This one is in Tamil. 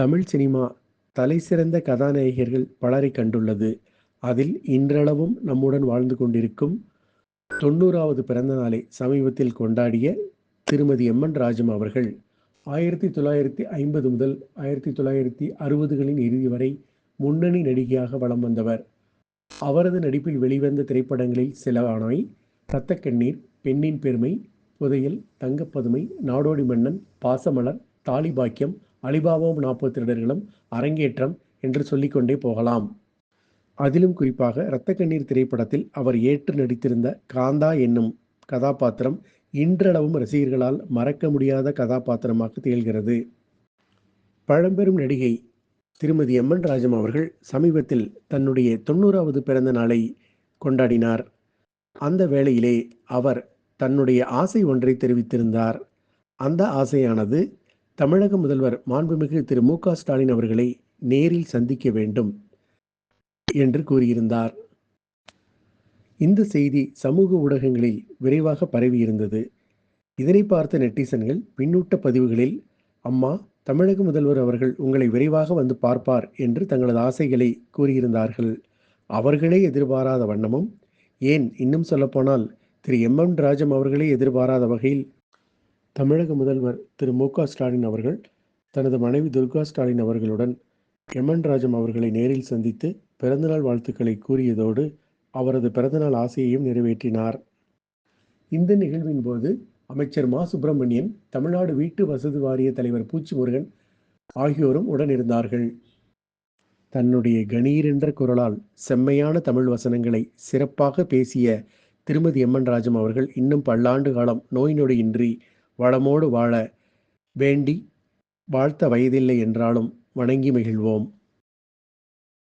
தமிழ் சினிமா தலைசிறந்த கதாநாயகர்கள் பலரை கண்டுள்ளது. அதில் இன்றளவும் நம்முடன் வாழ்ந்து கொண்டிருக்கும் தொண்ணூறாவது பிறந்த நாளை சமீபத்தில் கொண்டாடிய திருமதி எம்என் ராஜம் அவர்கள் ஆயிரத்தி தொள்ளாயிரத்தி ஐம்பது முதல் ஆயிரத்தி தொள்ளாயிரத்தி அறுபதுகளின் இறுதி வரை முன்னணி நடிகையாக வலம் வந்தவர். அவரது நடிப்பில் வெளிவந்த திரைப்படங்களில் சிலவானவை ரத்தக்கண்ணீர் பெண்ணின் பெருமை புதையல் தங்கப்பதுமை நாடோடி மன்னன் பாசமலர் தாலிபாக்கியம் அலிபாபாவும் நாற்பது திருடர்களும் அரங்கேற்றம் என்று சொல்லிக்கொண்டே போகலாம். அதிலும் குறிப்பாக இரத்த கண்ணீர் திரைப்படத்தில் அவர் ஏற்று நடித்திருந்த காந்தா என்னும் கதாபாத்திரம் இன்றளவும் ரசிகர்களால் மறக்க முடியாத கதாபாத்திரமாக திகழ்கிறது. பழம்பெரும் நடிகை திருமதி எம்என் ராஜம் அவர்கள் சமீபத்தில் தன்னுடைய தொண்ணூறாவது பிறந்த நாளை கொண்டாடினார். அந்த வேளையிலே அவர் தன்னுடைய ஆசை ஒன்றை தெரிவித்திருந்தார். அந்த ஆசையானது தமிழக முதல்வர் மாண்புமிகு திரு மு க ஸ்டாலின் அவர்களை நேரில் சந்திக்க வேண்டும் என்று கூறியிருந்தார். இந்த செய்தி சமூக ஊடகங்களில் விரைவாக பரவியிருந்தது. இதனை பார்த்த நெட்டிசன்கள் பின்னூட்ட பதிவுகளில் அம்மா தமிழக முதல்வர் அவர்கள் உங்களை விரைவாக வந்து பார்ப்பார் என்று தங்களது ஆசைகளை கூறியிருந்தார்கள். அவர்களே எதிர்பாராத வண்ணமும் ஏன் இன்னும் சொல்லப்போனால் திரு எம் எம் ராஜம் அவர்களே எதிர்பாராத வகையில் தமிழக முதல்வர் திரு மு ஸ்டாலின் அவர்கள் தனது மனைவி துர்கா ஸ்டாலின் அவர்களுடன் எமன் ராஜம் அவர்களை நேரில் சந்தித்து பிறந்தநாள் வாழ்த்துக்களை கூறியதோடு அவரது பிறந்தநாள் ஆசையையும் நிறைவேற்றினார். இந்த நிகழ்வின் போது அமைச்சர் மா. சுப்பிரமணியன் தமிழ்நாடு வீட்டு வசதி வாரிய தலைவர் பூச்சி முருகன் ஆகியோரும் உடனிருந்தார்கள். தன்னுடைய கணீர் என்ற குரலால் செம்மையான தமிழ் வசனங்களை சிறப்பாக பேசிய திருமதி எம்என் ராஜம் அவர்கள் இன்னும் பல்லாண்டு காலம் நோய் நொடியின்றி வளமோடு வாழ வேண்டி வாழ்த்த வயதில்லை என்றாலும் வணங்கி மகிழ்வோம்.